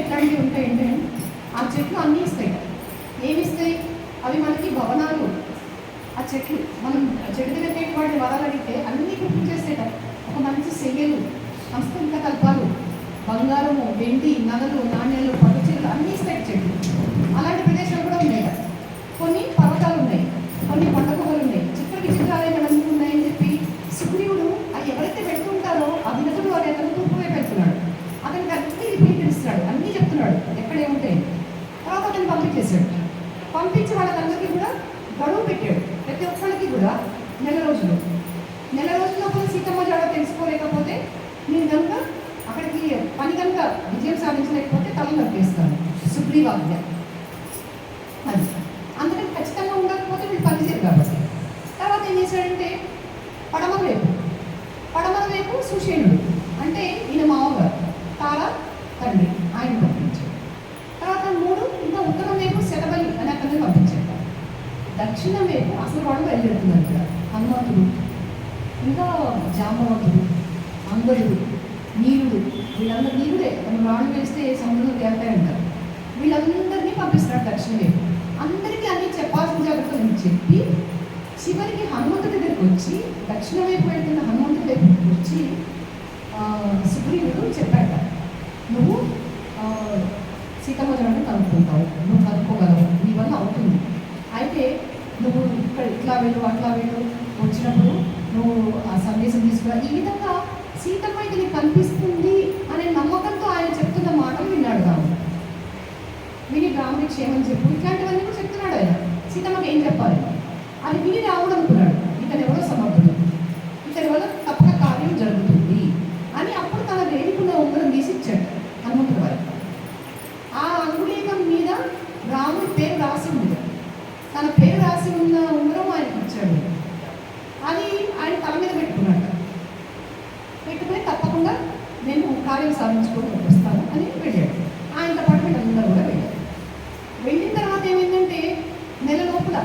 ఎట్లాంటివి ఉంటాయంటే ఆ చెట్లు అన్నీ ఇస్తాయి. ఏమి ఇస్తాయి? అవి మనకి భవనాలు. ఆ చెట్లు మనం చెట్టు దగ్గరికి వాటిని వరాలు అడిగితే అన్నీ గుర్తించేసేట ఒక మంచి సెయ్యలు హస్తలిక కల్పాలు బంగారము వెండి నగలు నాణ్యాలు పట్టు చెట్లు అన్నీ ఇస్తాయి చెట్లు. అలాంటి ప్రదేశాలు కూడా ఉన్నాయి కదా. కొన్ని పర్వతాలు ఉన్నాయి. కొన్ని పంట పొగలు ఉన్నాయి. చిత్ర విచిత్రాలైనవన్నీ ఉన్నాయని చెప్పి సుగ్రీవుడు అవి ఎవరైతే పెడుతుంటారో అభినతుడు వినతుడు వారి అతను చెప్తున్నాడు ఎక్కడే ఉంటాయి తర్వాత అతను పంపించేశాడు. పంపించి వాళ్ళందరికీ కూడా గడువు పెట్టాడు. ప్రతి ఒక్కరికి కూడా నెల రోజులు. నెల రోజుల్లో లోపల సీతమ్మ జాడ తెలుసుకోలేకపోతే నేను కనుక అక్కడికి పని కనుక విజయం సాధించలేకపోతే తల నరికేస్తాను. సుగ్రీవాజ్ఞ అది అందుకని ఖచ్చితంగా ఉండకపోతే వీళ్ళు పనిచేయరు కాబట్టి తర్వాత ఏం చేశాడంటే పడమర వైపు పడమర వైపు సుషేణుడు అంటే ఈయన మామగారు తార తండ్రి ఆయన పంపించాడు తర్వాత మూడు ఇంకా ఉత్తరం వైపు శతబలి అని అతన్ని పంపించాడు దక్షిణం అసలు వాళ్ళు బయలుదేరుతున్నారు ఇక్కడ. హనుమంతుడు ఇంకా జాంబవంతుడు అంగదుడు నీరుడు వీళ్ళందరూ నీరుడే మనం రాళ్ళు వేస్తే సముద్రం తేలుతాయి అంటారు వీళ్ళందరినీ పంపిస్తున్నాడు దక్షిణమే. అందరికీ అన్ని చెప్పాల్సిన జాగ్రత్తలు చెప్పి చివరికి హనుమంతుడి దగ్గరికి వచ్చి దక్షిణ వైపు వెళ్తున్న హనుమంతుడి వైపు వచ్చి సుగ్రీవుడు చెప్పాట నువ్వు సీతమ్మ జడను కనుక్కుంటావు. నువ్వు కనుక్కోగలవు నీ వల్ల అవుతుంది అయితే నువ్వు ఇక్కడ ఇట్లా వెళ్ళు అట్లా వెళ్ళు వచ్చినప్పుడు నువ్వు ఆ సందేశం తీసుకురా. ఈ విధంగా సీతమ్మ ఇది కనిపిస్తుంది అనే నమ్మకంతో ఆయన చెప్తున్న మాటలు విన్నాడు రాము. విని బ్రాహ్మణి క్షేమం చెప్పు. ఇట్లాంటివన్నీ కూడా చెప్తున్నాడు ఆయన. సీతమ్మకి ఏం చెప్పాలి? అది విని రాముడు అనుకున్నాడు ఇతను ఎవరో సమర్థుడు ఇతని వల్ల తప్పక కార్యం జరుగుతుంది అని అప్పుడు తన రేణుకున్న ఉంగరం తీసి ఇచ్చాడు హనుమంతుడు వారికి ఆ అంగుళీకం మీద రాముడి పేరు రాసి ఉంది తన పేరు రాసి ఉన్న ఉంగరం ఆయనకి ఇచ్చాడు అది ఆయన తల మీద పెట్టుకున్నాడు పెట్టుకుని తప్పకుండా నేను కార్యం సాధించుకొని వస్తాను అని వెళ్ళాడు ఆయనతో పాటు వీళ్ళందరూ కూడా వెళ్ళారు వెళ్ళిన తర్వాత ఏమైందంటే నెల లోపల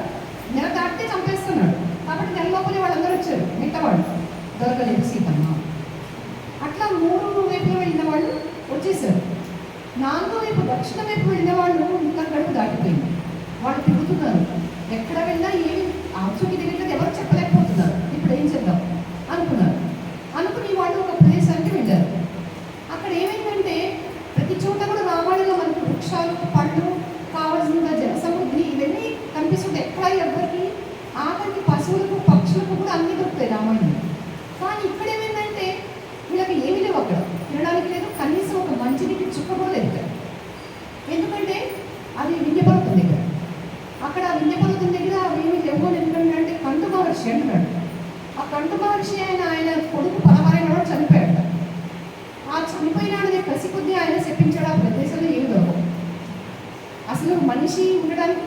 నెల దాటితే చంపేస్తున్నాడు కాబట్టి నెల లోపలే వాళ్ళందరూ వచ్చారు మిగతావాళ్ళు దొరకలేదు సీతమ్మ అట్లా మూడు వైపులు వెళ్ళిన వాళ్ళు వచ్చేసారు నాలుగో వైపు వెళ్ళే వెళ్ళిన వాళ్ళు ఇంకా గడుపు దాటిపోయింది. వాళ్ళు తిరుగుతున్నారు. ఎక్కడ వెళ్ళినా ఏమి ఆచూకి తిరిగినది ఎవరు చెప్పలేకపోతున్నారు. ఇప్పుడు ఏం చేద్దాం? అనుకున్నారు. అనుకుని వాళ్ళు ఒక ప్రదేశానికి వెళ్ళారు. అక్కడ ఏమైందంటే ప్రతి చోట కూడా రామాయణంలో మనకు వృక్షాలు పళ్ళు కావాల్సిన జనసముద్రి ఇవన్నీ కనిపిస్తుంటాయి ఎక్కడ ఎవరికి? ఆఖరికి పశువులకు పక్షులకు కూడా అన్ని దొరుకుతాయి రామాయణం కానీ ఇక్కడ ఏమైందంటే వీళ్ళకి ఏమీ లేవు అక్కడ. తినడానికి లేదు కనీసం ఒక మంచినీటి చుక్క కూడా లేదు ఎందుకంటే అది వింధ్యపర్వతం దగ్గర. అక్కడ ఆ వింధ్యపర్వతం దగ్గర అవేమి లేవు ఎందుకంటే అంటే కంటు మహర్షి అంటున్నాడు. ఆ కంటు మహర్షి ఆయన ఆయన కొడుకు పదహారైన వాడు చనిపోయాడు. ఆ చనిపోయినాడనే కసి కొద్దీ ఆయన చెప్పించాడు ఆ ప్రదేశంలో ఏమి దొరకదు. అసలు మనిషి ఉండడానికి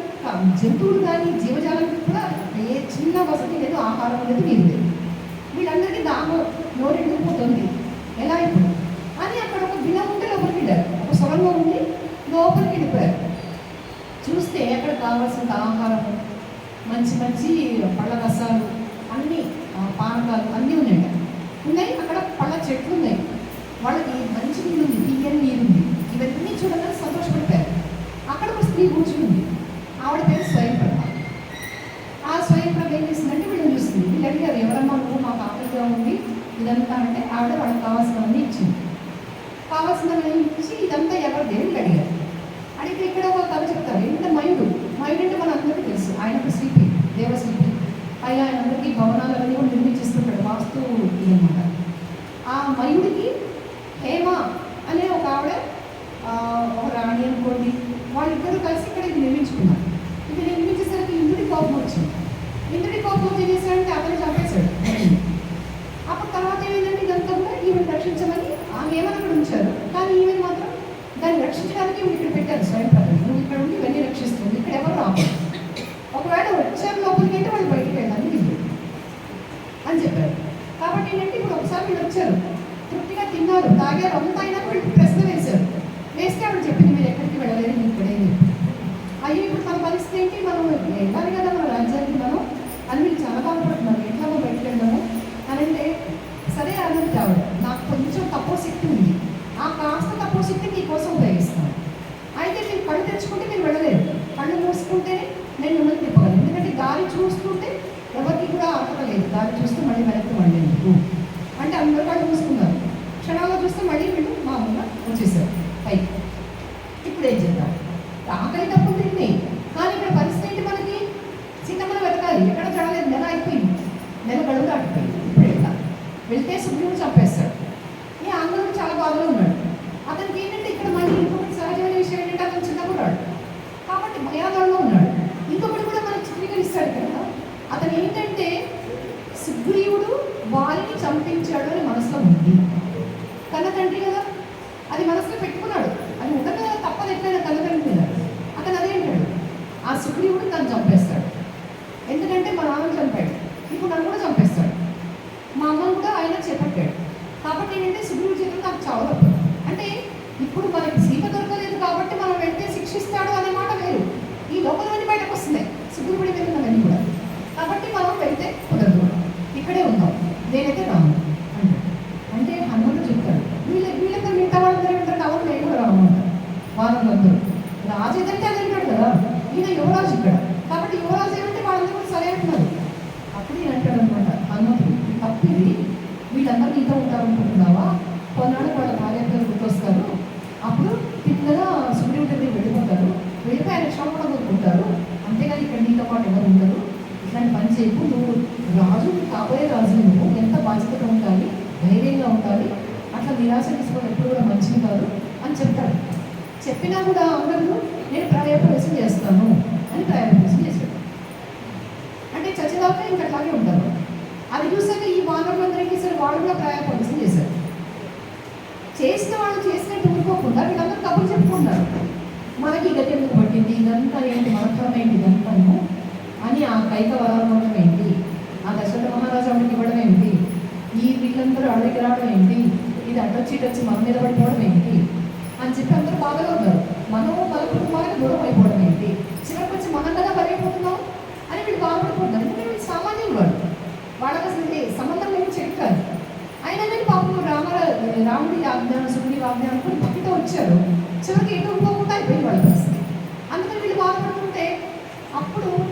జంతువులు కానీ జీవజాలం కూడా ఏ చిన్న వసతి లేదు ఆహారం లేదు నీరు లేదు. వీళ్ళందరికీ దాహం నోరెండుకుపోతుంది ఎలా ఇప్పుడు అని అక్కడ ఒక బిల ఉంటే లోపలికి వెళ్ళారు ఒక సొరంగం ఉండి లోపలికి వెళ్ళిపోయారు చూస్తే ఎక్కడ కావాల్సిన ఆహారం మంచి మంచి పళ్ళ రసాలు అన్నీ పానకాలు అన్నీ ఉన్నాయి. ఉన్నాయి అక్కడ పళ్ళ చెట్లు ఉన్నాయి. వాళ్ళకి మంచి నీళ్ళు ఉంది తీయని నీరు ఉంది. ఇవన్నీ చూడగానే సంతోషపడిపోయారు. అక్కడ ఒక స్త్రీ కూర్చుని ఆవిడ పేరు స్వయంప్రభ. ఆ స్వయంప్రభ ఏం చేసిందంటే వీళ్ళని చూస్తుంది వీళ్ళు అడిగారు ఎవరమ్మా నువ్వు? మాకు ఆకలిగా ఉంది. ఇదంతా అంటే ఆవిడ వాళ్ళకి కావాల్సినవన్నీ ఇచ్చింది. కావాల్సినవన్నీ ఇచ్చి ఇదంతా ఎవరు దేవుళ్ళు అడిగారు అడిగితే ఇక్కడ ఒక కథ చెప్తారు ఏంటంటే మయుడు మయుడు అంటే మన అందరికీ తెలుసు ఆయన ఒక శిల్పి దేవశిల్పి పైగా ఆయన అందరికీ భవనాలు అవన్నీ కూడా నిర్మించిస్తుంటాడు వాస్తు అనమాట ఆ మయుడికి హేమ అనే ఒక ఆవిడ ఆ, ఒక రాణి అనుకోండి వాళ్ళిద్దరూ కలిసి ఇక్కడ ఇది నిర్మించుకున్నారు ఇది నిర్మించేసరికి ఇంద్రుడి కోపం వచ్చింది ఇంద్రుడి కోపం వచ్చి ఏం చేశాడంటే అతను చంపేశాడు అప్పుడు తర్వాత ఏమైందంటే ఇదంతా కూడా ఈమెను రక్షించమని ఆమె ఏమని అక్కడ ఉంచారు కానీ ఈమె మాత్రం దాన్ని రక్షించడానికి ఈమె ఇక్కడ పెట్టారు స్వయం ప్రజలు నువ్వు ఇక్కడ ఉండి ఇవన్నీ రక్షిస్తుంది ఇక్కడ ఎవరు రావు ఒకవేళ వచ్చారు లోపలికి అంటే వాళ్ళు బయటికి వెళ్ళాలని వీళ్ళు అని చెప్పారు కాబట్టి ఏంటంటే ఇప్పుడు ఒకసారి వీళ్ళు వచ్చారు తృప్తిగా తిన్నారు తాగారు అంతా అయినా వీళ్ళు ప్రశ్న వేశారు వేస్తే ఆవిడ చెప్పింది మీరు ఎక్కడికి వెళ్ళలేదు నేను ఇక్కడే అని చెప్పి. అయ్యో ఇప్పుడు మన పరిస్థితి ఏంటి మనం వెళ్ళాలి కదా మన రాజ్యానికి మనం అని వీళ్ళు చాలా బాధపడుతున్నారు ఎట్లా మనం బయటకు వెళ్ళాము అని అంటే సరే అన్నది ఆవిడ నాకు కొంచెం తక్కువ శక్తి ఉంది ఆ కాస్త తక్కువ శక్తి నీ కోసం ఉపయోగిస్తాను దాన్ని చూస్తే మళ్ళీ వెనక్కి మళ్ళీ ఎందుకు అంటే అందరూ వాళ్ళు చూసుకున్నారు క్షణాల్లో చూస్తే మళ్ళీ వీళ్ళు మామూలుగా వచ్చేసారు పైకి ఇప్పుడు ఏం చేద్దాం ఆకలి తప్పు తిండి కానీ ఇక్కడ పరిస్థితి ఏంటి మనకి చిన్నమ్మను వెతకాలి ఎక్కడ చూడలేదు నెల అయిపోయింది నెల గడువు దాటిపోయింది ఇప్పుడు ఎట్లా వెళ్తే సుగ్రీవుడు చంపేస్తాడు ఈ ఆందోళన చాలా బాధలో ఉన్నాడు అతనికి ఏంటంటే ఇక్కడ మళ్ళీ ఇంకొకటి సహజమైన విషయం ఏంటంటే అతను చిన్నకున్నాడు కాబట్టి భయాందోళనలో ఉన్నాడు ఇంకొకటి కూడా మనకు చిత్రీకరిస్తాడు కదా అతను ఏంటంటే సుగ్రీవుడు వారిని చంపించాడు అని మనసులో ఉంది కన్న తండ్రి కదా అది మనసులో పెట్టుకున్నాడు అది ఉండగా తప్పదు ఎట్లయినా కన్న తండ్రి మీద అతను అదే అంటాడు ఆ సుగ్రీవుడు తను చంపేస్తాడు ఎందుకంటే మా నాన్న చంపాడు ఇప్పుడు నన్ను కూడా చంపేస్తాడు మా అమ్మను కూడా ఆయన చేపట్టాడు కాబట్టి ఏంటంటే సుగ్రీవుడి చేతులు నాకు చావదు అంటే ఇప్పుడు మనకి సీత దొరకలేదు కాబట్టి మనం వెంటనే శిక్షిస్తాడు అనే మాట వేరు ఈ లోపలవన్నీ బయటకు వస్తున్నాయి సుగ్రీవుడి మీద ఉన్నవన్నీ కూడా కాబట్టి మనం వెళ్తే కుదరదు ఇక్కడే ఉందాం నేనైతే రాను అంటే హనుమంతుడు చెప్తాడు. వీళ్ళ వీళ్ళందరూ మిగతా వాళ్ళందరూ ఉంటారు కాబట్టి నేను కూడా రాను అంటారు వాళ్ళందరూ రాజు ఏదంటే అది అంటాడు కదా ఈయన యువరాజు ఇక్కడ కాబట్టి యువరాజు ఏమంటే వాళ్ళందరూ కూడా సరే అంటున్నారు అప్పుడు ఈయన అంటాడు అనమాట హనుమంతుడు "ఈ తప్పు ఇది వీళ్ళందరూ నీతో ఉంటారు అనుకుంటున్నావా కొన్నాళ్ళు వాళ్ళ భార్యతో గుర్తొస్తారు అప్పుడు తిన్నగా సుగ్రీవుడి దగ్గరికి వెళ్ళిపోతారు వెళ్ళిపోయి ఆయన క్షమ కూడా కోరుకుంటారు అంతేగాని ఇక్కడ నీతో పాటు ఎవరు ఉండరు ఇట్లాంటి నువ్వు రాజు కాబోయే రాజు నువ్వు ఎంత బాధ్యతగా ఉండాలి ధైర్యంగా ఉండాలి అట్లా నిరాశ తీసుకోవడం ఎప్పుడు కూడా మంచిది కాదు అని చెప్తాడు. చెప్పినా కూడా అందరూ నేను ప్రాయప్రవేశం చేస్తాను అని ప్రాయప్రవేశం చేశాడు అంటే చచ్చిదాకా ఇంకా అట్లాగే ఉంటారు. అది చూసాక ఈ వానరులందరికీ సరే వాళ్ళు కూడా ప్రాయప్రవేశం చేశారు చేసిన వాళ్ళు చేసినట్టు ఊరుకోకుండా వీళ్ళందరూ కబుర్లు చెప్పుకుంటారు మనకి గతి ఎందుకు పట్టింది? ఇదంతా ఏంటి? మనత్వం ఏంటి? ఇదంతాను అని ఆ కైక వరాలు ఏంటి? ఆ దశరథ మహారాజు ఆవిడకి ఇవ్వడం ఏంటి? ఈ వీళ్ళందరూ అడవికి రావడం ఏంటి? ఇది అడ్డొచ్చి వచ్చి మన మీద పడిపోవడం ఏంటి? అని చెప్పి అందరూ బాధలో ఉన్నారు. మనము మన కుటుంబానికి దూరం అయిపోవడం ఏంటి? చివరికి వచ్చి మనం పరిగిపోతున్నాం అని వీళ్ళు బాధపడిపోతున్నారు ఎందుకంటే వీళ్ళు సామాన్యులు వాళ్ళు. వాళ్ళకి అసలు సంబంధం లేని చెట్టు కాదు. అయినా కానీ పాపం రామ రాముడి ఆజ్ఞానం సుగ్రీవి ఆజ్ఞానం కూడా పక్కతో వచ్చారు. చివరికి ఎటు పోకుండా అయిపోయింది వాళ్ళ పరిస్థితి. అందుకని వీళ్ళు బాధపడుతుంటే అప్పుడు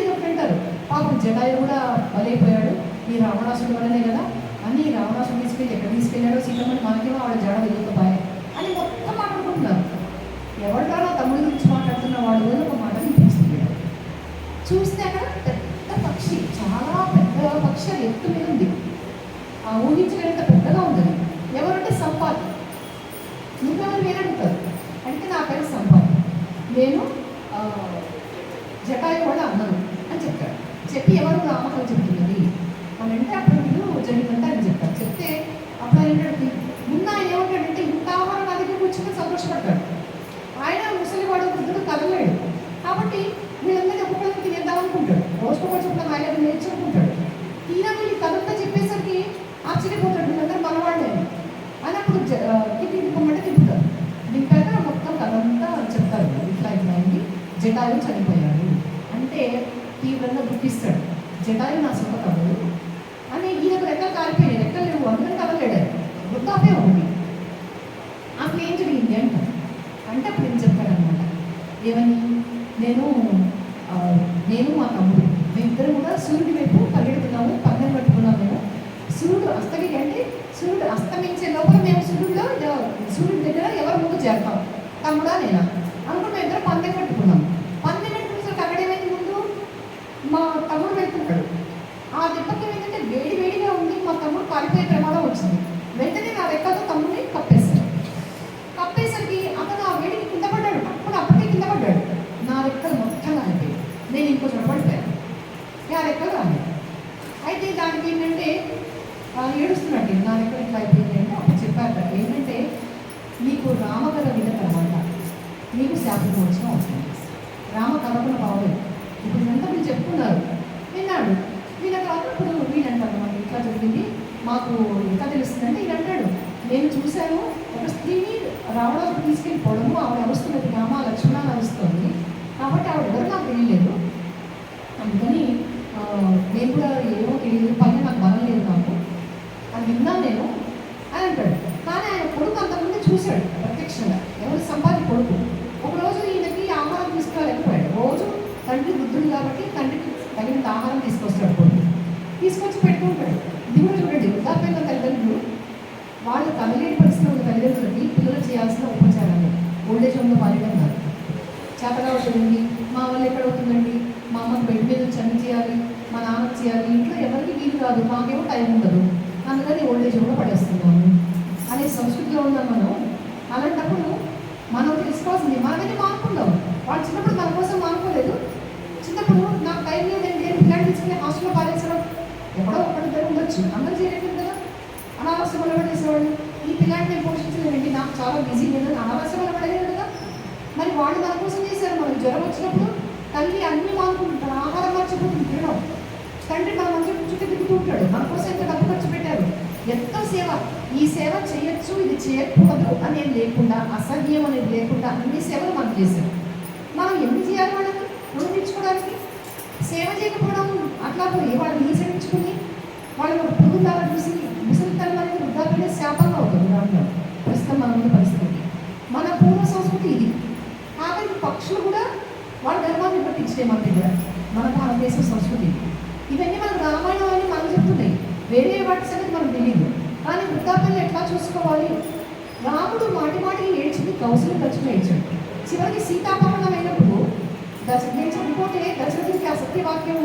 అని మధ్యలో ఇది పాపం జటాయు కూడా బలైపోయాడు. ఈ రావణాసుడు వల్లనే కదా. అని రావణాసుడు తీసుకెళ్ళి ఎక్కడ తీసుకెళ్ళాడో సీతమ్మని మనకేమో ఆవిడ జడ వెళ్ళకపోయా అని మొత్తం మాట్లాడుకుంటున్నారు. ఎవరికారో తమ్ముడి గురించి మాట్లాడుతున్న వాడు కూడా ఒక మాట వినిపిస్తుంది చూస్తే అక్కడ పెద్ద పక్షి చాలా పెద్ద పక్షి అది ఎత్తు మీద ఉంది. ఆ ఊహించలేనంత పెద్దగా ఉంది అది. ఎవరంటే సంపాది నువ్వెవరు వేరంటారు అంటే నా పేరు సంపాతి. నేను జటాయి జటాయు కూడా అన్నాను అని చెప్పాడు చెప్పి ఎవరు నామకం చెప్తున్నది. అని అంటే అప్పుడు వీళ్ళు జరిగిందంటే అని చెప్తారు చెప్తే అప్పుడు ఆయన ఏంటంటే ముందు ఆయన ఏమంటాడంటే ఇంత ఆహారం నా దగ్గర సంతోషపడతాడు. ఆయన ముసలివాడు వృద్ధుడు కదలేడు కాబట్టి వీళ్ళందరినీ ఒక్కొక్కరికి తినేద్దాం అనుకుంటాడు రోజుకు కొంచెం ఆయన నేర్చుకుంటాడు తీరా వీళ్ళు కథంతా చెప్పేసరికి ఆశ్చర్యపోతాడు. వీళ్ళందరూ మనవాళ్ళే అని. అప్పుడు జ- ఆ, తిప్పి తిప్పమంటే తిప్పుతారు. దింపాక మొత్తం కదంతా చెప్తారు. ఇట్లా ఇట్లా అయింది. జటాయు చనిపోయాడు. అంటే విధంగా దుఃఖిస్తాడు జటాయు నా సొంత కథలు అని ఈయనకు రెక్కలు కాలిపోయాయి రెక్కలు లేవు అందరూ కదలేడు వృద్ధాపే ఉంది. అసలు ఏం జరిగింది అంట. అంటే అప్పుడు ఏం చెప్పాడనమాట ఏమని? నేను నేను మా తమ్ముడు. మేమిద్దరు కూడా సూర్యుడి వైపు పరిగెడుతున్నాము పందెం కట్టుకున్నాము మేము. సూర్యుడు అస్తమి అంటే సూర్యుడు అస్తమించే లోపల మేము సూర్యుడిలో సూర్యుడి దగ్గర ఎవరి ముందు చేస్తాం తమ్ముడా నేనా? అనుకుంటే మేము ఇద్దరం పందెం కట్టుకున్నాము పందెం కట్టుకునేసరికి అక్కడ ఏమైంది ముందు మా తమ్ముడు వెళ్తున్నాడు ఆ దెబ్బకి ఏమైందంటే వేడి వేడిగా ఉంది మా తమ్ముడు కాలిపోయే ప్రమాదం వచ్చింది వెంటనే నా రెక్కతో తమ్ముడిని కప్పేశాడు కప్పేసరికి అతను ఆ వేడికి కింద పడ్డాడు అప్పుడు అప్పటికే కింద పడ్డాడు నా రెక్కలు మొత్తం కాలిపోయాయి నేను ఇంకో చోట పడిపోయాను ఇక ఆ రెక్కలు రాలేదు అయితే దానికి ఏంటంటే ఆ, దానికి ఇట్లా అయిపోయింది అప్పుడు చెప్పారు ఏంటంటే మీకు రామకథ విన్న తర్వాత మీకు శాపం వచ్చిన అవసరం రామ కథకుల బాగోలేదు. ఇప్పుడు ఇదంతా మీరు చెప్పుకున్నారు. విన్నాడు. విన్న తర్వాత ఇప్పుడు వీళ్ళంటారు మనకి ఇట్లా జరిగింది. మాకు ఎంత తెలుస్తుందంటే ఇది అంటాడు నేను చూశాను ఒక స్త్రీని రావడానికి తీసుకెళ్ళిపోవడము ఆవిడ అరుస్తున్నది. రామ లక్ష్మణ అని కాబట్టి ఆవిడ ఎవరు నాకు తెలియలేదు అందుకని నేను కూడా ఏమో తెలియదు పైన నాకు బలం లేదు నాకు అది విన్నాను నేను అని అంటాడు కానీ ఆయన కొడుకు అంతకుముందు చూశాడు ప్రత్యక్షంగా ఎవరు సంపాది కొడుకు వృద్ధుడు కాబట్టి తండ్రికి తగినంత ఆహారం తీసుకొస్తాడు కొడుకు. తీసుకొచ్చి పెట్టుకుంటాడు. ఉంటాడు ఇది కూడా చూడండి వృద్ధాపైన తల్లిదండ్రులు వాళ్ళు కలలేని పరిస్థితిలో ఉన్న తల్లిదండ్రులకి పిల్లలు చేయాల్సిన ఉపచారాలు. ఓల్డేజ్ హోమ్లో పాలడం కాదు చేతగా అవుతుందండి మా వాళ్ళు ఎక్కడ అవుతుందండి? మా అమ్మకి బెడ్ మీద చని చేయాలి మా నాన్నకి చేయాలి ఇంట్లో ఎవరికి వీలు కాదు మాకేమో టైం ఉండదు. అందుకని ఓల్డేజ్ హోమ్లో పడేస్తున్నాము. అనే సంస్కృతిలో ఉన్నాం మనం. అలాంటప్పుడు మనం తెలుసుకోవాల్సింది మనమని మానుకుందాం వాళ్ళు చిన్నప్పుడు మన కోసం నాకు నేను లేదండి పిల్లలు తీసుకుని హాస్టల్లో పారేసడం ఎక్కడో ఒకటి ఉండొచ్చు. అందరూ చేయలేదు కదా. అనావశ్యం అలవాటేసేవాళ్ళు ఈ పిల్లాడిని నేను పోషించలేదండి నాకు చాలా బిజీ లేదు అనావశ్యం అలవాడలేదు కదా. మరి వాళ్ళు మన కోసం చేశారు. మనకు జ్వరం వచ్చినప్పుడు తల్లి అన్ని మానుకుంటారు ఆహారం మర్చిపోతుంది. తినడం. తండ్రి మన మంచి చుట్టూ తిరుగుతూ ఉంటాడు. మన కోసం ఎంత డబ్బు ఖర్చు పెట్టారు? ఎంతో సేవ? ఈ సేవ చేయొచ్చు ఇది చేయకూడదు అనేది లేకుండా అసహ్యం అనేది లేకుండా అన్ని సేవలు మనం చేశారు మనం ఎన్ని చేయాలి వాళ్ళకి? రుణం సేవ చేయకపోవడం అట్లా పోయి వాళ్ళు ఈసడించుకుని వాళ్ళు ఒక చూసి ముసలితనం అనేది వృద్ధాప్యమే శాపంగా అవుతుంది దాంట్లో. ప్రస్తుతం మన ఉన్న పరిస్థితి. మన పూర్వ సంస్కృతి ఇది. కాబట్టి పక్షులు కూడా వాళ్ళ ధర్మాన్ని పట్టించే మన దగ్గర. మన భారతదేశం సంస్కృతి ఇవన్నీ మనకు రామాయణం అని మనకు చెప్తున్నాయి. వేరే వాటి సంగతి మనకు తెలియదు. కానీ వృద్ధాప్యంలో ఎట్లా చూసుకోవాలి? చనిపోతే దశరథుడికి ఆ సత్యవాక్యం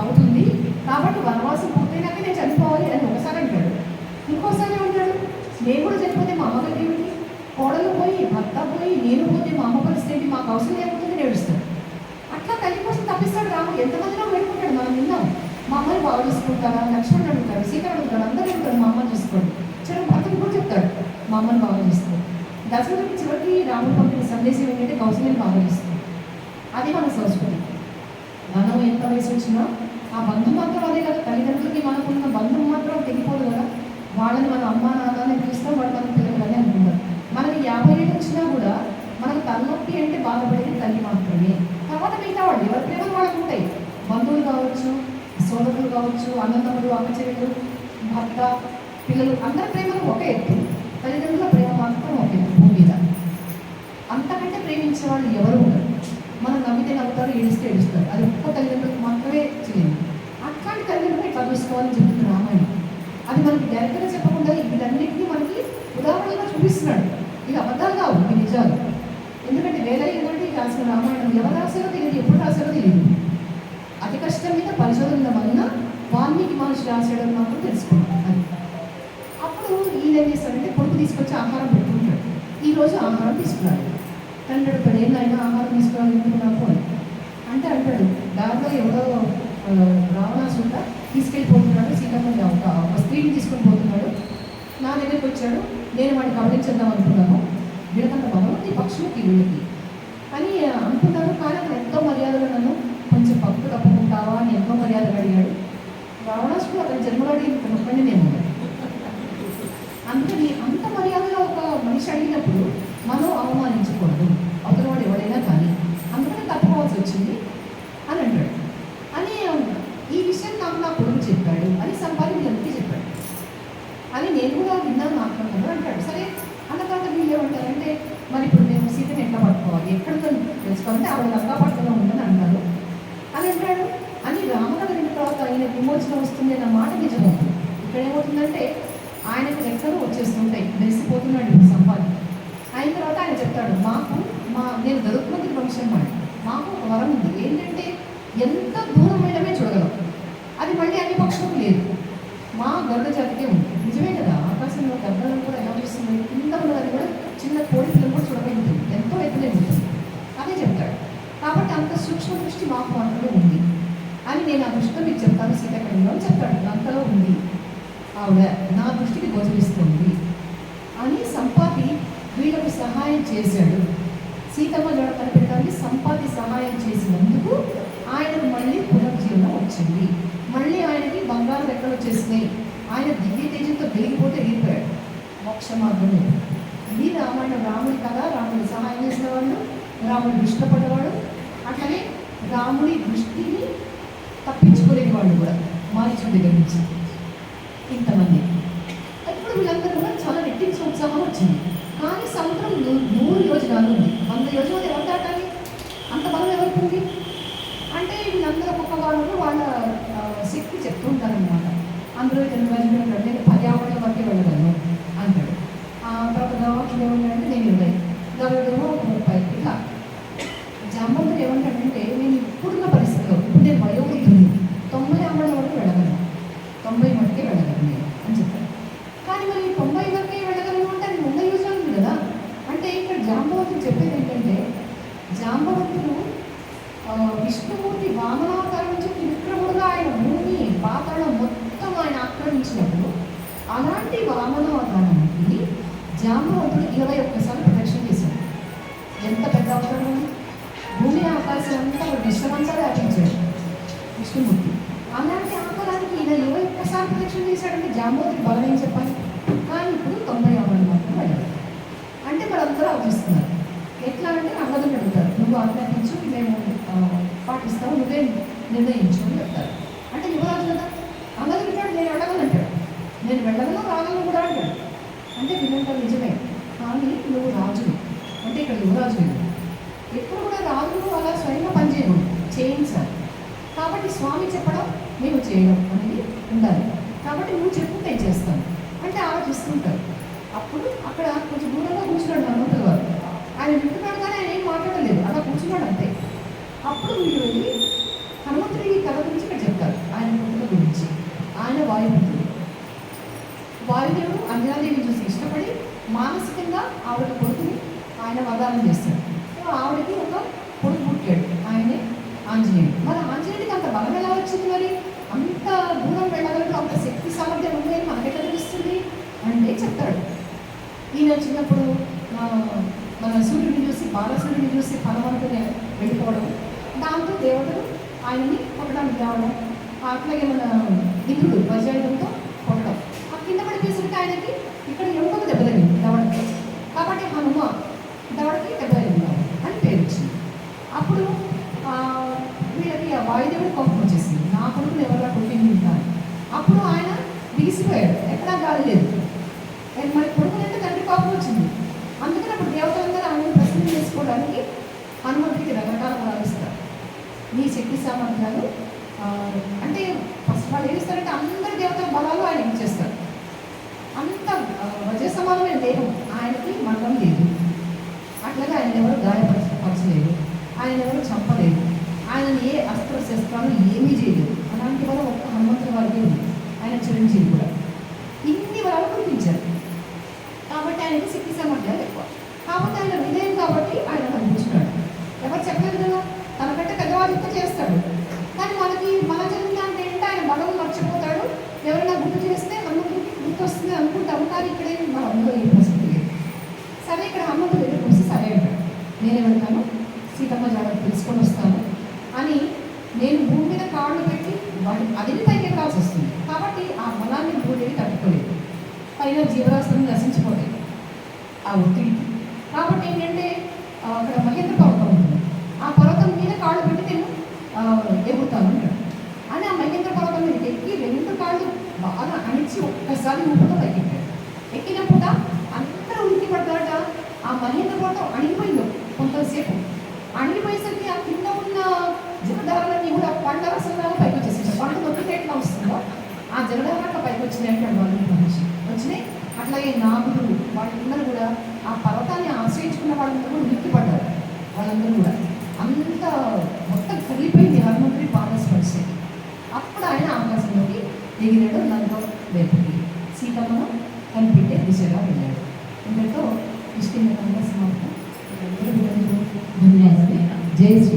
అవుతుంది. కాబట్టి వనవాసం పూర్తయినాక నేను చనిపోవాలి అని ఒకసారి అంటాడు. ఇంకోసారి ఉంటాడు నేను కూడా చనిపోతే మా అమ్మగారు ఏమిటి? కోడలు పోయి భర్త పోయి నేను పోతే మా అమ్మ పరిస్థితి మాకు అవసరం లేకపోతే నేడుస్తాడు అట్లా తల్లి కోసం తప్పిస్తాడు రాముడు ఎంతమందిలో వేడుకుంటాడు? మనం విన్నాం. మా అమ్మని బాగా చూసుకుంటారా? లక్ష్మణుడు అడుగుతాడు సీత అడుగుతాడు అందరూ అడుగుతారు మా అమ్మని చూసుకోండి. చివరి భర్తను కూడా చెప్తాడు. మా అమ్మని బాగా చేస్తాడు దశరథుడికి చివరికి రాముడు పంపిన సందేశం ఏంటంటే కౌశల్యం బాగా చేస్తుంది అది మన సంస్కృతి. మనం ఎంత వయసు వచ్చినా ఆ బంధం మాత్రం అదే కదా తల్లిదండ్రులకి మనకున్న బంధం మాత్రం తెగిపోదు కదా. వాళ్ళని మన అమ్మ నాన్న అని పిలుస్తాం వాళ్ళు మన పిల్లలు అని అనుకుంటారు మనకి యాభై ఏళ్ళు వచ్చినా కూడా మనకు తలనొప్పి అంటే బాధపడేది తల్లి మాత్రమే. తర్వాత మిగతా వాళ్ళు ఎవరి ప్రేమలు వాళ్ళకు ఉంటాయి. బంధువులు కావచ్చు సోదరులు కావచ్చు అన్నదమ్ములు అక్క చెల్లెలు భర్త పిల్లలు అందరి ప్రేమలు ఒక ఎత్తు. తల్లిదండ్రుల ప్రేమ మాత్రం ఒక ఎత్తు భూమి మీద. అంతకంటే ప్రేమించే వాళ్ళు ఎవరు ఉండరు. మనం నమ్మితే నమ్ముతారు ఏడిస్తే ఏడుస్తారు. అది ఒక్క తల్లిదండ్రులకు మాత్రమే చేయండి. అట్లాంటి తల్లిదండ్రులు ఇట్లా చూసుకోవాలని చెప్తుంది రామాయణం. అది మనకి డైరెక్ట్గా చెప్పకుండా వీటన్నింటినీ మనకి ఉదాహరణగా చూపిస్తున్నాడు. ఇది అబద్ధాలు కావు ఇవి నిజాలు. ఎందుకంటే వేల ఏదంటే రాసిన రామాయణం ఎవరు రాశారో తెలియదు ఎప్పుడు రాశారో తెలియదు. అతి కష్టం మీద పరిశోధనల వలన వాల్మీకి మనిషి రాశాడని మాత్రం తెలుసుకున్నాం అది. అప్పుడు ఈయన ఏం చేస్తాడంటే కొడుకు తీసుకొచ్చి ఆహారం పెట్టుకుంటాడు ఈ రోజు ఆహారం తీసుకున్నాడు. అడుగుతాడు ఆహారం తీసుకురావాలి నాకు అంటే అంటాడు దాంట్లో ఎవరో ఆ, తీసుకెళ్ళిపోతున్నాడు సీతమ్మ ఒక స్త్రీని తీసుకొని పోతున్నాడు. నా దగ్గరికి వచ్చాడు నేను వాడిని గమనించేద్దాం అనుకున్నాను. వీళ్ళకంత భగవంతి పక్షులకి వీళ్ళకి అని అనుకున్నాను కానీ అతను ఎంతో మర్యాదగా నన్ను కొంచెం పక్కు తప్పుకుంటావా అని ఎంతో మర్యాదగా అడిగాడు. రావణాసుడు అతని జన్మలో అడిగిన నేను అందుకని అంత మర్యాదగా ఒక మనిషి అడిగినప్పుడు మనం అవమానించకూడదు అవతల వాడు ఎవడైనా కానీ అందుకని తప్పుకోవాల్సి వచ్చింది అని అంటాడు అని ఈ విషయం నాకు నా కొడుకు చెప్పాడు అని సంపాది వీళ్ళందరికీ చెప్పాడు అని నేను కూడా విన్నాను మాట్లాడుతున్నాను అంటాడు సరే అన్న తర్వాత వీళ్ళు ఏమంటారంటే మరి ఇప్పుడు మేము సీతని ఎట్లా పట్టుకోవాలి ఎక్కడ తెలుసుకోవాలంటే ఆవిడ లంగా పట్టుకుని ఉందని అంటారు అని అంటాడు అని రామకథ విన్న తర్వాత ఆయన విమోచన వస్తుంది అన్న మాట నిజమవుతుంది ఇక్కడ ఏమవుతుందంటే ఆయనకు రెక్కలు పోతున్నాడు ఇప్పుడు సంపాది అయిన తర్వాత ఆయన చెప్తాడు మాకు మా నేను దొరుకుతున్నది వంశం మాట మాకు ఒక వరం ఉంది. ఏంటంటే ఎంత దూరం వెళ్ళమే చూడగలం. అది మళ్ళీ అన్ని పక్షులకు లేదు. మా గరుడ జాతికే ఉంది. నిజమే కదా ఆకాశంలో గర్భలను కూడా ఎలా చూస్తుంది కింద ఉన్నదని కూడా చిన్న కోడి పిల్లలు కూడా చూడగలుగుతుంది ఎంతో ఎత్తులే ఉంటుంది అదే చెప్తాడు. కాబట్టి అంత సూక్ష్మ దృష్టి మాకు మాత్రమే ఉంది. అని నేను ఆ దృష్టిలో మీకు చెప్తాను సీతాకళంలో చెప్తాడు. అంతలో ఉంది. ఆవిడ నా దృష్టికి గోచరిస్తుంది. అని సంపాతి వీళ్ళకు సహాయం చేశాడు. సీతమ్మ జోడ కనిపెట్టడానికి సంపాతి సహాయం చేసినందుకు ఆయనకు మళ్ళీ పునర్జీవనం వచ్చింది. మళ్ళీ ఆయనకి బంగారం ఎక్కడ వచ్చేసినాయి? ఆయన దివ్య తేజంతో వెలిగిపోతే వెళ్ళిపోయాడు. మోక్ష మార్గంలో ఇది రామాయణ రాముడి కథ. రాముడి సహాయం చేసిన వాళ్ళు రాముడు ఇష్టపడేవాడు అట్లనే రాముడి దృష్టిని తప్పించుకోలేని వాళ్ళు కూడా మారిచు దగ్గర నుంచి ఇంతమంది ఇప్పుడు వీళ్ళందరూ కూడా చాలా రెట్టించిన ఉత్సాహం వచ్చింది కానీ సముద్రం నూ- నూరు యోజనాలు ఉంది వంద యోజనాలు ఎవరు దాటాలి అంత బలం ఎవరికి ఉంది అంటే వీళ్ళందరూ ఒక్కొక్క వాళ్ళు వాళ్ళ అందరూ జన్మరాజు అంటాడు నేను పది ఆవరణ వరకే వెళ్ళగలను అంటాడు ఆ తర్వాత గవాక్షుడు ఏమంటాడంటే నేను ఇరవై గరుడేమో ఒక ముప్పై ఇట్లా జాంబవంతుడు ఏమంటాడంటే నేను ఇప్పుడున్న పరిస్థితిలో ఇప్పుడు నేను వయోవృద్ధుని తొంభై ఆవరణ వరకు వెళ్ళగలను తొంభై మటుకే వెళ్ళగలను నేను అని చెప్పాడు కానీ మరి తొంభై వరకే వెళ్ళగలను అంటే అది ముందు యూజ్ ఉంది కదా అంటే ఇక్కడ జాంబవంతుడు చెప్పేది ఏంటంటే జాంబవంతుడు ఆ, విష్ణుమూర్తి వామనావతారం నుంచి త్రివిక్రముడుగా ఆయన భూమి పాతాళం మొత్తం ఆయన ఆక్రమించినప్పుడు అలాంటి వామనావతారానికి జాంబవంతుడు ఇరవై ఒక్కసార్లు ప్రదక్షిణ చేశాడు ఎంత పెద్ద అవతారం అది? భూమి ఆకాశం అంతా ఒక విశ్వమంతా వ్యాపించాడు విష్ణుమూర్తి అలాంటి ఆకలానికి ఈయన ఇరవై ఒక్కసారి ప్రదక్షిణ చేశాడంటే జాంబోతి బలం చెప్పాలి? కానీ ఇప్పుడు తొంభై ఆవరణ మాత్రం వెళ్ళాడు అంటే మరందరూ ఆలోచిస్తున్నారు ఎట్లా అంటే అన్నదం అడుగుతారు నువ్వు ఆజ్ఞాపించు మేము ఆ, పాటిస్తాము నువ్వే నిర్ణయించు అని చెప్తారు. అంటే యువరాజు కదా అన్నదం అంటాడు నేను అడగనంటాడు అంటాడు. నేను వెళ్ళగలను రాగలను కూడా అంటాడు. అంటే వినంటారు నిజమే. కానీ నువ్వు రాజు అంటే ఇక్కడ యువరాజు ఎప్పుడు కూడా రాజులు అలా స్వయంగా పనిచేయకూడదు. చేయించాలి కాబట్టి స్వామి చెప్పడం మేము చేయడం అనేది ఉండాలి. కాబట్టి నువ్వు చెప్పు నేను చేస్తాను. అంటే ఆలోచిస్తుంటారు అప్పుడు అక్కడ కొంచెం దూరంగా కూర్చున్నాడు హనుమంతుల వారు. ఆయన వింటున్నాడు కానీ ఆయన ఏం మాట్లాడలేదు. అలా కూర్చున్నాడు అంతే. అప్పుడు మీరు వెళ్ళి హనుమంతుడి ఈ కథ గురించి ఇక్కడ చెప్తారు. ఆయన పుట్టుక గురించి. ఆయన వాయుపుత్రుడు. వాయుదేవుడు అంజనాదేవిని చూసి ఇష్టపడి మానసికంగా ఆవిడ కొడుకుని ఆయన వదానం చేస్తాడు. సో ఆవిడకి ఒక కొడుకు పుట్టాడు. ఆయనే ఆంజనేయుడు. మరి ఎలా వచ్చింది మరి? అంత దూరం వెళ్ళగలరు అంత శక్తి సామర్థ్యం ఉంది అని మనకెట్లా తెలుస్తుంది? అంటే చెప్తాడు. ఈయన చిన్నప్పుడు మన సూర్యుడిని చూసి బాలసూర్యుడిని చూసి పరమనుకుని వెళ్ళిపోవడం. దాంతో దేవతలు ఆయనని కొట్టడానికి రావడం. అట్లాగే మన ఇంద్రుడు వజ్రాయుధంతో కొట్టడం ఆ కింద పడిపోయేసరికి ఆయనకి ఇక్కడ ఎముకకు దెబ్బ తగిలింది దవడకి కాబట్టి హనుమ దవడకి దెబ్బ తగిలింది అని పేరు వచ్చింది అప్పుడు ఆ, వీళ్ళకి ఆ వాయుదేవుడు కోపం వచ్చేసింది నా కొడుకుని ఎవరిలా కొట్టింది ఉంటారు అప్పుడు ఆయన బిగిసిపోయాడు ఎక్కడా గాలి లేదు ఆయన మరి కొడుకునంటే తండ్రి కోపం వచ్చింది. అందుకని అప్పుడు దేవతలందరూ ఆయన ప్రసన్నం చేసుకోవడానికి హనుమంతుడికి రకరకాల భావిస్తారు నీ శక్తి సామర్థ్యాలు అంటే ఫస్ట్ వాళ్ళు ఏం ఇస్తారంటే అందరి దేవతల బలాలు ఆయన ఇచ్చేస్తారు. అంత ఆ, వజ్ర సమానమైన దైవం ఆయనకి మరణం లేదు. అట్లాగే ఆయన ఎవరు గాయపరచలేదు ఆయన ఎవరు చంపలేదు. ఆయన ఏ అస్త్ర శస్త్రాలు ఏమీ చేయలేదు. అలాంటి వల్ల ఒక్క హనుమంతుల వారికి ఉంది. ఆయన చిరంజీవి కూడా ఇన్ని వరాలు కురిపించారు కాబట్టి ఆయనకి శక్తి సామర్థ్యాలు ఎక్కువ కాబట్టి ఆయన వినయం కాబట్టి ఆయన కనిపించున్నాడు ఎవరు చెప్పలేదు కదా తనకంటే పెద్దవాడు ఇంత చేస్తాడు కానీ మనకి మన జరిగిన అంటే ఏంటంటే ఆయన బలం మర్చిపోతాడు ఎవరైనా గుర్తు చేస్తే మనకి గుర్తు వస్తుంది అనుకుంటాము కానీ ఇక్కడే మన అందులో ఏ ప్రసక్తి లేదు సరే ఇక్కడ హనుమంతుడు దగ్గర వచ్చి సరే అంటాడు నేను వెళ్తాను సీతమ్మ జాగ్రత్త తెలుసుకొని వస్తాను అని నేను భూమి మీద కాళ్ళు పెట్టి వాటి అదిని పైకి వస్తుంది. కాబట్టి ఆ బలాన్ని భూదేవి తట్టుకోలేదు. పైన జీవరాశులను నశించిపోతాయి ఆ ఒత్తిడికి కాబట్టి ఏంటంటే ఆ, అక్కడ మహేంద్ర పర్వతం ఉంటుంది ఆ పర్వతం మీద కాళ్ళు పెట్టి నేను ఆ, ఎగురుతాను అంటాడు అని ఆ మహేంద్ర పర్వతం మీద ఎక్కి రెండు కాళ్ళు బాగా అణిచి ఒక్కసారి ఊపుతో పైకి ఎక్కాడు ఎక్కినప్పుడు అందరూ ఉనికి పడతారట ఆ మహేంద్ర పర్వతం అణిగిపోయింది కొంతసేపు అణిగిపోయేసరికి ఆ కింద ఉన్న జలధారాలన్నీ కూడా పండ్ల రసంలాగా పైకి వచ్చేసాయి పండు నొక్కితే ఎట్లా వస్తుందో ఆ జలధారాలు పైకి వచ్చినాయి అంటాడు వాళ్ళు వచ్చినాయి? అట్లాగే నాగులు వాళ్ళందరూ కూడా ఆ పర్వతాన్ని ఆశ్రయించుకున్న వాళ్ళందరూ కూడా ఉనికి పడ్డారు వాళ్ళందరూ కూడా. అంత మొత్తం కరిగిపోయింది హనుమంతుడి పాదస్పర్శ. అప్పుడు ఆయన ఆకాశంలోకి ఎగిరాడు లంక వైపుకి. సీతమ్మను కనిపెట్టే దిశగా వెళ్ళాడు. ఇంతతో ఇష్టంగా సమాప్తం. ధన్యవాదాలు. జై శ్రీ